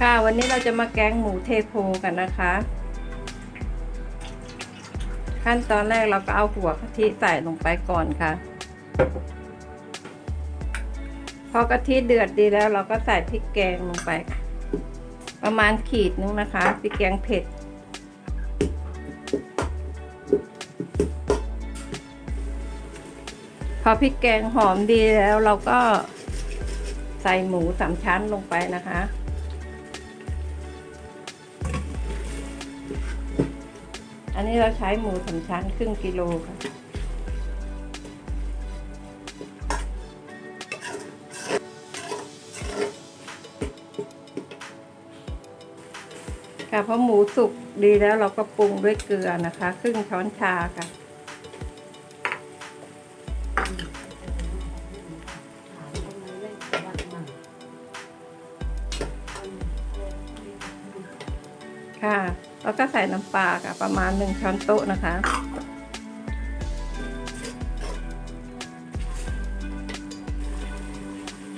ค่ะวันนี้เราจะมาแกงหมูเทโพกันนะคะ ขั้นตอนแรกเราก็เอาหัวกะทิใส่ลงไปก่อนค่ะ พอกะทิเดือดดีแล้วเราก็ใส่พริกแกงลงไป ประมาณขีดนึงนะคะพริกแกงเผ็ด พอพริกแกงหอมดีแล้วเราก็ใส่หมูสามชั้นลงไปนะคะ อันนี้เราใช้หมูสามชั้นครึ่งกิโลค่ะ ค่ะพอหมูสุกดีแล้วเราก็ปรุงด้วยเกลือนะคะ ครึ่งช้อนชาค่ะ ค่ะแล้วก็ใส่น้ำปลาค่ะ ประมาณหนึ่งช้อนโต๊ะนะคะ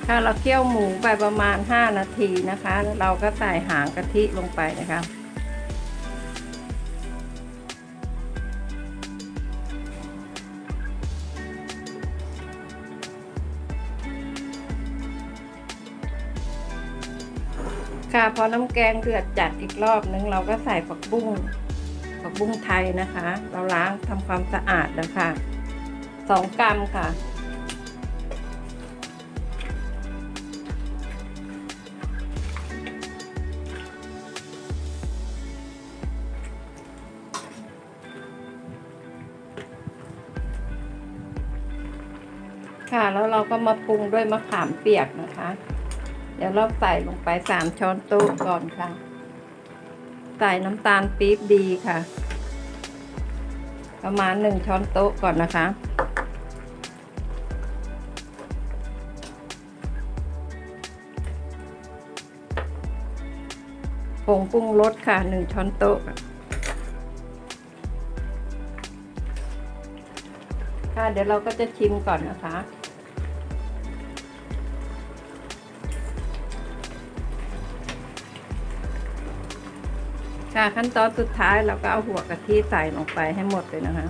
ค่ะเราเคี่ยวหมูไปประมาณ 5 นาทีนะคะ แล้วเราก็ใส่หางกะทิลงไปนะคะ ค่ะพอน้ำแกงเดือดจัดอีกรอบนึงเราก็ใส่ผักบุ้งผักบุ้งไทยนะคะ เราล้างทำความสะอาดแล้วค่ะสองกรัมค่ะ ค่ะแล้วเราก็มาปรุงด้วยมะขามเปียกนะคะ เดี๋ยวเราใส่ลงไปสามช้อนโต๊ะก่อนค่ะ ใส่น้ำตาลปี๊บดีค่ะ ประมาณหนึ่งช้อนโต๊ะก่อนนะคะผงปรุงรสค่ะหนึ่งช้อนโต๊ะค่ะเดี๋ยวเราก็จะชิมก่อนนะคะ ค่ะขั้นตอนสุดท้ายเราก็เอาหัวกะทิใส่ลงไปให้หมดเลยนะคะ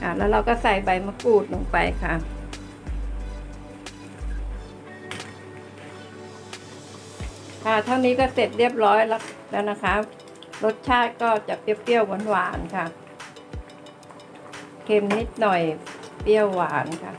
ค่ะแล้วเราก็ใส่ใบมะกรูดลงไปค่ะค่ะเท่านี้ก็เสร็จเรียบร้อยแล้วแล้วนะคะ รสชาติก็จะเปรี้ยวๆหวานๆค่ะ เค็มนิดหน่อยเปรี้ยวหวานค่ะ